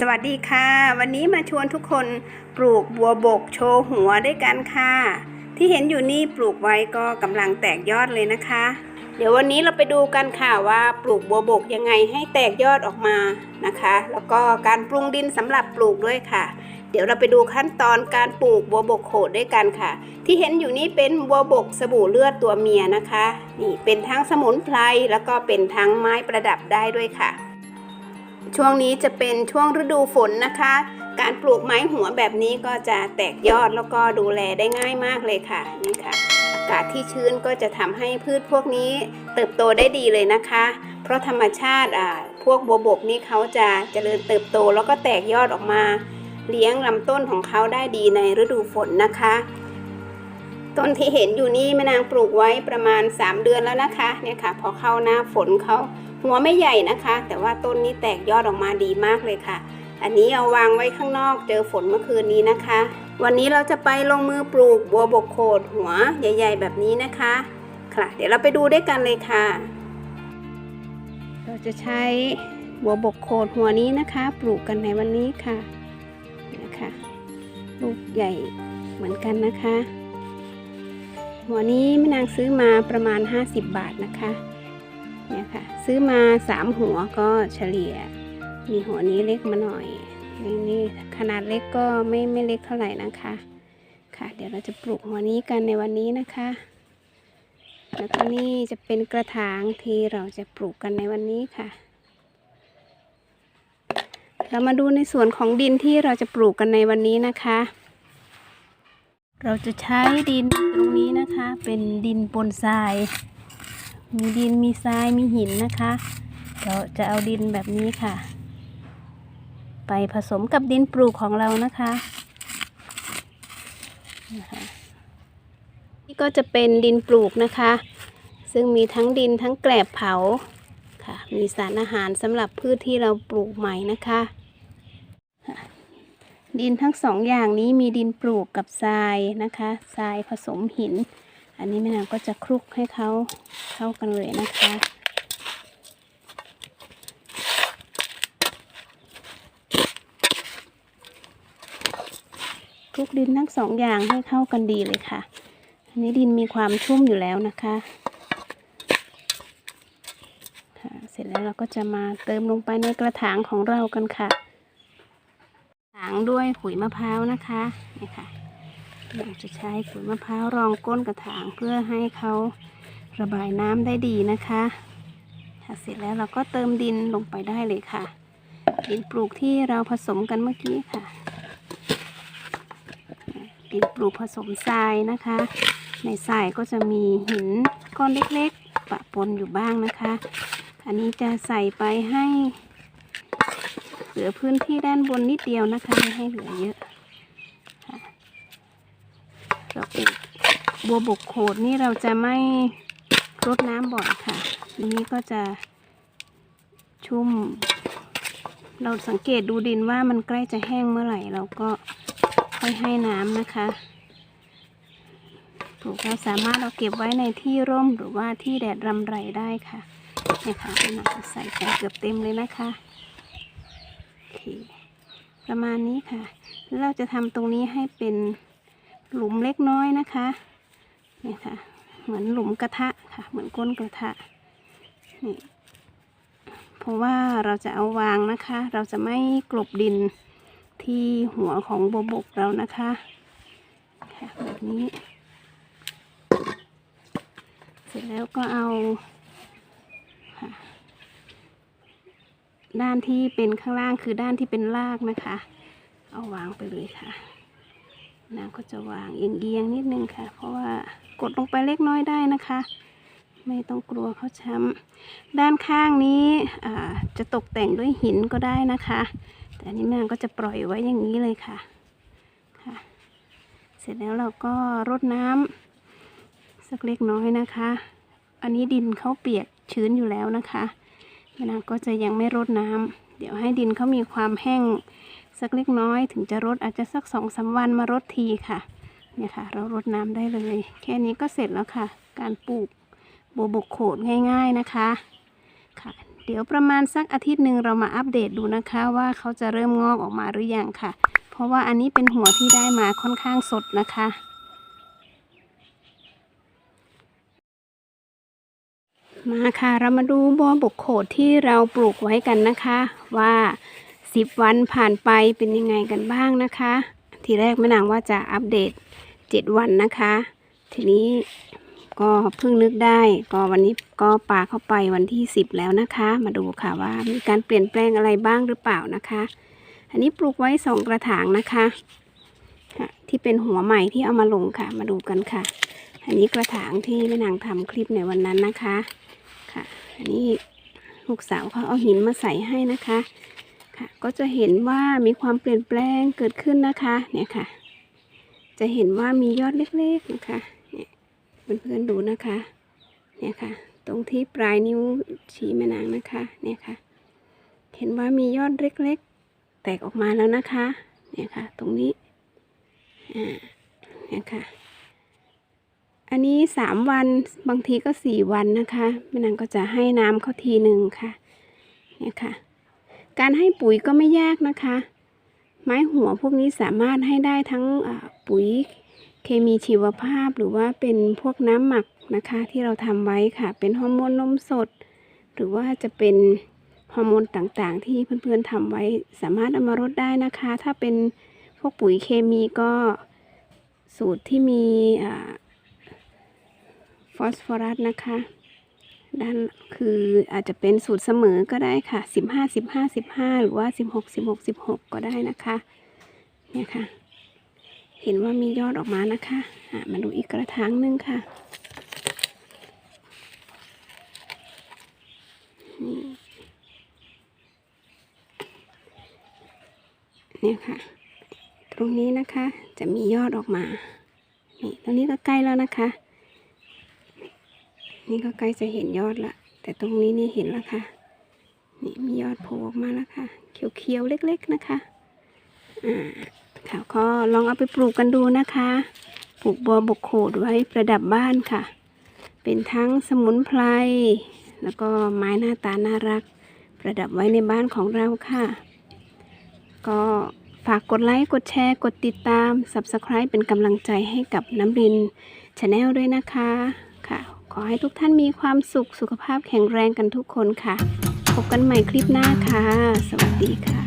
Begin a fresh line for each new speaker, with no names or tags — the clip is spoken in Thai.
สวัสดีค่ะ วันนี้มาชวนทุกคนปลูกบัวบกโชว์หัวด้วยกันค่ะ ที่เห็นอยู่นี่ปลูกไว้ก็กำลังแตกยอดเลยนะคะ เดี๋ยววันนี้เราไปดูกันค่ะว่าปลูกบัวบกยังไงให้แตกยอดออกมานะคะ แล้วก็การปรุงดินสำหรับปลูกด้วยค่ะ เดี๋ยวเราไปดูขั้นตอนการปลูกบัวบกโขดด้วยกันค่ะ ที่เห็นอยู่นี่เป็นบัวบกสบู่เลือดตัวเมียนะคะ นี่เป็นทั้งสมุนไพรแล้วก็เป็นทั้งไม้ประดับได้ด้วยค่ะ ช่วงนี้จะเป็นช่วงฤดูฝนนะคะ การปลูกไม้หัวแบบนี้ก็จะแตกยอดแล้วก็ดูแลได้ง่ายมากเลยค่ะนี่ค่ะ อากาศที่ชื้นก็จะทำให้พืชพวกนี้เติบโตได้ดีเลยนะคะ เพราะธรรมชาติอ่าพวกบัวบกนี่เขาจะเจริญเติบโตแล้วก็แตกยอดออกมา เลี้ยงลำต้นของเขาได้ดีในฤดูฝนนะคะต้นที่เห็นอยู่นี่แม่นางปลูกไว้ประมาณ 3 เดือนแล้วนะคะเนี่ยค่ะ พอเข้าหน้าฝนเขา หัวไม่ใหญ่นะคะ แต่ว่าต้นนี้แตกยอดออกมาดีมากเลยค่ะ อันนี้เอาวางไว้ข้างนอกเจอฝนเมื่อคืนนี้นะคะ วันนี้เราจะไปลงมือปลูกบัวบกโขดหัวใหญ่ ๆ แบบนี้นะคะ ค่ะ เดี๋ยวเราไปดูด้วยกันเลยค่ะ เราจะใช้บัวบกโขดหัวนี้นะคะ ปลูกกันในวันนี้ค่ะนะคะลูกใหญ่เหมือนกันนะคะ หัวนี้แม่นางซื้อมาประมาณ 50 บาทนะคะ เนี่ยค่ะ ซื้อมา3หัวก็เฉลี่ย มีหัวนี้เล็กมาหน่อยนี่นี่ขนาดเล็กก็ไม่ไม่เล็กเท่าไหร่นะคะ ค่ะ เดี๋ยวเราจะปลูกหัวนี้กันในวันนี้นะคะ แล้วก็นี่จะเป็นกระถางที่เราจะปลูกกันในวันนี้ค่ะ เรามาดูในส่วนของดินที่เราจะปลูกกันในวันนี้นะคะ เราจะใช้ดินตรงนี้นะคะ เป็นดินปนทราย มีดินมีทรายมีหินนะคะ เราจะเอาดินแบบนี้ค่ะ ไปผสมกับดินปลูกของเรานะคะนะคะนี่ก็จะเป็นดินปลูกนะคะ ซึ่งมีทั้งดินทั้งแกลบเผาค่ะ มีสารอาหารสำหรับพืชที่เราปลูกใหม่นะคะ ดินทั้งสองอย่างนี้มีดินปลูกกับทรายนะคะ ทรายผสมหิน อันนี้แม่นางก็จะคลุกให้เขาเข้ากันเลยนะคะ คลุกดินทั้งสองอย่างให้เข้ากันดีเลยค่ะ อันนี้ดินมีความชุ่มอยู่แล้วนะคะค่ะเสร็จแล้วเราก็จะมาเติมลงไปในกระถางของเรากันค่ะถางด้วยขุยมะพร้าวนะคะนี่ค่ะ เราจะใช้ขุยมะพร้าวรองก้นกระถางเพื่อให้เขาระบายน้ำได้ดีนะคะค่ะเสร็จแล้วเราก็เติมดินลงไปได้เลยค่ะ ดินปลูกที่เราผสมกันเมื่อกี้ค่ะ ดินปลูกผสมทรายนะคะ ในทรายก็จะมีหินก้อนเล็กๆ ปะปนอยู่บ้างนะคะ อันนี้จะใส่ไปให้เหลือพื้นที่ด้านบนนิดเดียวนะคะ ไม่ให้เหลือเยอะ ราปลูกบัวบกโขดนี่เราจะไม่รดน้ำบ่อยค่ะตรงนี้ก็จะชุ่ม เราสังเกตดูดินว่ามันใกล้จะแห้งเมื่อไหร่ เราก็ค่อยให้น้ำนะคะปลูกแล้วสามารถเราเก็บไว้ในที่ร่มหรือว่าที่แดดรำไรได้ค่ะเนี่ยค่ะเราจะใส่ไปเกือบเต็มเลยนะคะโอเคประมาณนี้ค่ะ แล้วเราจะทำตรงนี้ให้เป็น หลุมเล็กน้อยนะคะเนี่ยค่ะ เหมือนหลุมกระทะค่ะ เหมือนก้นกระทะนี่เพราะว่าเราจะเอาวางนะคะ เราจะไม่กลบดินที่หัวของบวบกเรานะคะค่ะแบบนี้ เสร็จแล้วก็เอาด้านที่เป็นข้างล่างคือด้านที่เป็นรากนะคะ เอาวางไปเลยค่ะ นางก็จะวางเอียงๆนิดนึงค่ะ เพราะว่ากดลงไปเล็กน้อยได้นะคะ ไม่ต้องกลัวเขาช้ำด้านข้างนี้จะตกแต่งด้วยหินก็ได้นะคะ แต่อันนี้นางก็จะปล่อยไว้อย่างนี้เลยค่ะค่ะ เสร็จแล้วเราก็รดน้ำสักเล็กน้อยนะคะ อันนี้ดินเขาเปียกชื้นอยู่แล้วนะคะแม่นางก็จะยังไม่รดน้ำเดี๋ยวให้ดินเขามีความแห้ง สักเล็กน้อยถึงจะรดอาจจะสักสองสาวันมารดทีค่ะเนี่ยค่ะ เรารดน้ำได้เลย แค่นี้ก็เสร็จแล้วค่ะ การปลูกบัวบกโขดง่ายๆนะคะค่ะ เดี๋ยวประมาณสักอาทิตย์หนึ่งเรามาอัปเดตดูนะคะว่าเขาจะเริ่มงอกออกมาหรือยังค่ะ เพราะว่าอันนี้เป็นหัวที่ได้มาค่อนข้างสดนะคะมาค่ะ เรามาดูบัวบกโขดที่เราปลูกไว้กันนะคะ ว่า 10วันผ่านไปเป็นยังไงกันบ้างนะคะ ทีแรกแม่นางว่าจะอัปเดต7วันนะคะ ทีนี้ก็เพิ่งนึกได้ ก็วันนี้ก็ปาเข้าไปวันที่10แล้วนะคะ มาดูค่ะว่ามีการเปลี่ยนแปลงอะไรบ้างหรือเปล่านะคะ อันนี้ปลูกไว้สองกระถางนะคะที่เป็นหัวใหม่ที่เอามาลงค่ะ มาดูกันค่ะ อันนี้กระถางที่แม่นางทำคลิปในวันนั้นนะคะ ค่ะ อันนี้ลูกสาวเขาเอาหินมาใส่ให้นะคะ ค่ะก็จะเห็นว่ามีความเปลี่ยนแปลงเกิดขึ้นนะคะเนี่ยค่ะ จะเห็นว่ามียอดเล็กๆนะคะเนี่ยเพื่อนๆดูนะคะเนี่ยค่ะ ตรงที่ปลายนิ้วชี้แม่นางนะคะเนี่ยค่ะ เห็นว่ามียอดเล็กๆ แตกออกมาแล้วนะคะเนี่ยค่ะ ตรงนี้อ่าเนี่ยค่ะอันนี้สามวันบางทีก็สี่วันนะคะแม่นางก็จะให้น้ำเขาทีหนึ่งค่ะเนี่ยค่ะ การให้ปุ๋ยก็ไม่ยากนะคะ ไม้หัวพวกนี้สามารถให้ได้ทั้งปุ๋ยเคมีชีวภาพหรือว่าเป็นพวกน้ำหมักนะคะ ที่เราทำไว้ค่ะ เป็นฮอร์โมนนมสด หรือว่าจะเป็นฮอร์โมนต่างๆ ที่เพื่อนๆทำไว้สามารถเอามารดได้นะคะ ถ้าเป็นพวกปุ๋ยเคมีก็สูตรที่มีอฟอสฟอรัสนะคะ ด้านคืออาจจะเป็นสูตรเสมอก็ได้ค่ะสิบห้าสิบห้าสิบห้าหรือว่าสิบหกสิบหกสิบหกก็ได้นะคะเนี่ยค่ะ เห็นว่ามียอดออกมานะคะะมาดูอีกกระถางหนึ่งค่ะเนี่ยค่ะ ตรงนี้นะคะจะมียอดออกมา นี่ตรงนี้ก็ใกล้แล้วนะคะ นี่ก็ใกล้จะเห็นยอดละ แต่ตรงนี้นี่เห็นแล้วค่ะ นี่มียอดโผล่ออกมาแล้วค่ะ เขียวๆเล็ก ๆนะคะอ่าค่ะก็ลองเอาไปปลูกกันดูนะคะ ปลูกบัวบกโขดไว้ประดับบ้านค่ะ เป็นทั้งสมุนไพร แล้วก็ไม้หน้าตาน่ารัก ประดับไว้ในบ้านของเราค่ะ ก็ฝากกดไลค์ กดแชร์ กดติดตาม Subscribe เป็นกำลังใจให้กับน้ำรินชาแนลด้วยนะคะ อให้ทุกท่านมีความสุขสุขภาพแข็งแรงกันทุกคนค่ะ พบกันใหม่คลิปหน้าค่ะ สวัสดีค่ะ